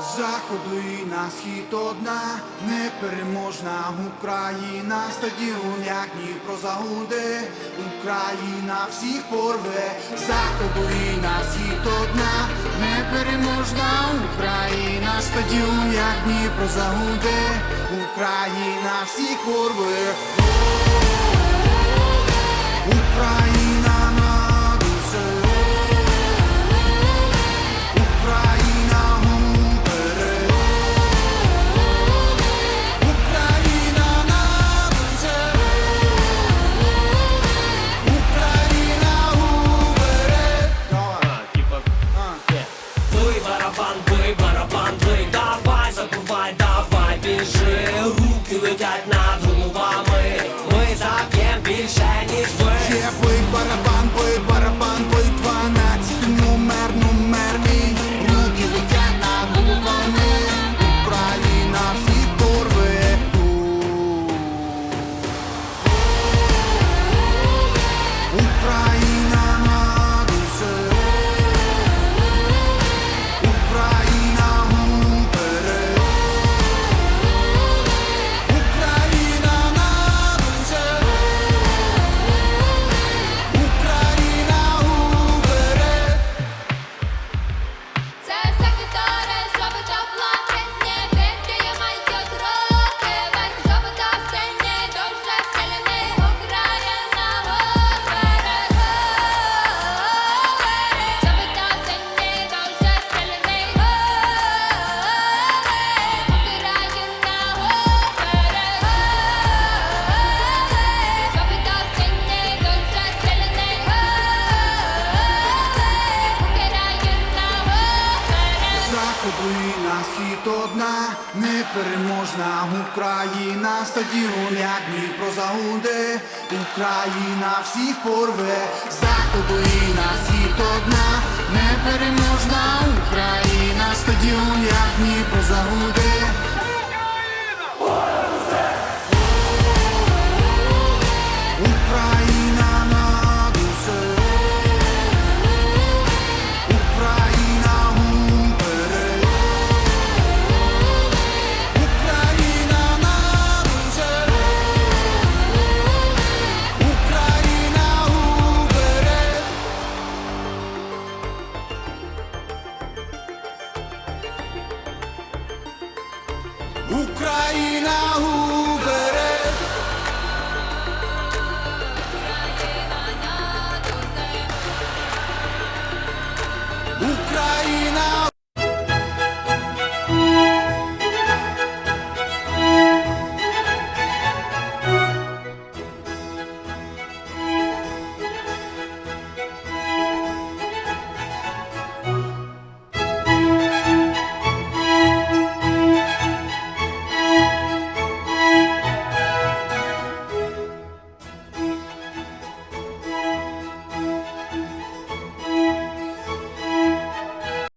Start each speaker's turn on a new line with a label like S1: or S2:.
S1: заходу і на схід одна, непереможна Україна, стадіон, як Дніпро загуде, Україна всіх порве, заходу і на схід одна, непереможна Україна, стадіон, як Дніпро загуде, Україна всіх порве, Україна. світ одна, непереможна Україна, стадіон, як Дніпро загуде, Україна всіх порве, за тобі на світ одна, непереможна Україна, стадіон, як Дніпро загуде. Україна.